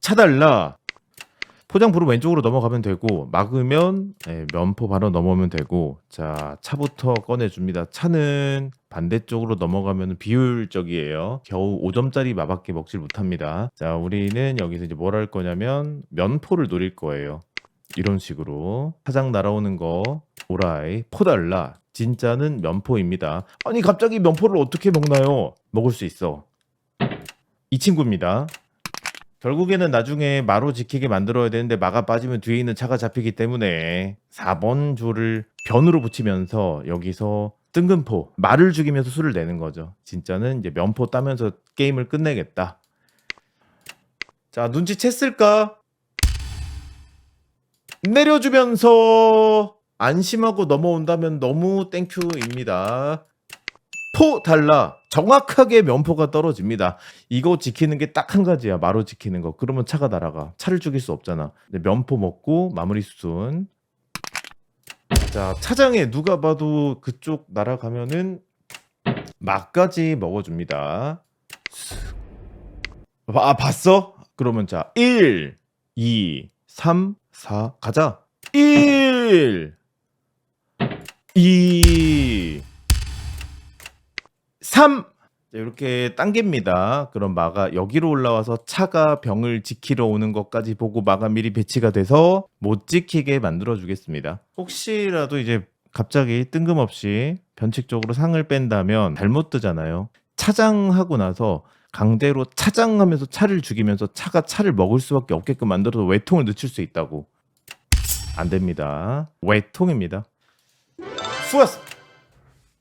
차달라. 포장부로 왼쪽으로 넘어가면 되고 막으면 예, 면포 바로 넘어오면 되고 자 차부터 꺼내줍니다. 차는 반대쪽으로 넘어가면 비효율적이에요. 겨우 5점짜리 마밖에 먹질 못합니다. 자 우리는 여기서 이제 뭘 할 거냐면 면포를 노릴 거예요. 이런 식으로 사장 날아오는 거 오라이 포달라 진짜는 면포입니다. 아니 갑자기 면포를 어떻게 먹나요? 먹을 수 있어. 이 친구입니다. 결국에는 나중에 마로 지키게 만들어야 되는데 마가 빠지면 뒤에 있는 차가 잡히기 때문에 4번 조를 변으로 붙이면서 여기서 뜬금포 말을 죽이면서 수를 내는 거죠. 진짜는 이제 면포 따면서 게임을 끝내겠다. 자 눈치챘을까? 내려주면서 안심하고 넘어온다면 너무 땡큐입니다. 포 달라 정확하게 면포가 떨어집니다. 이거 지키는 게 딱 한 가지야. 마루 지키는 거. 그러면 차가 날아가. 차를 죽일 수 없잖아. 근데 면포 먹고 마무리 수순. 자 차장에 누가 봐도 그쪽 날아가면은 막까지 먹어줍니다. 아 봤어? 그러면 자 1, 2, 3, 4 가자. 1, 2, 3 이렇게 당깁니다. 그럼 마가 여기로 올라와서 차가 병을 지키러 오는 것까지 보고 마가 미리 배치가 돼서 못 지키게 만들어 주겠습니다. 혹시라도 이제 갑자기 뜬금없이 변칙적으로 상을 뺀다면 잘못 뜨잖아요. 차장하고 나서 강제로 차장하면서 차를 죽이면서 차가 차를 먹을 수밖에 없게끔 만들어서 외통을 늦출 수 있다고. 안 됩니다. 외통입니다. 수고하셨습니다.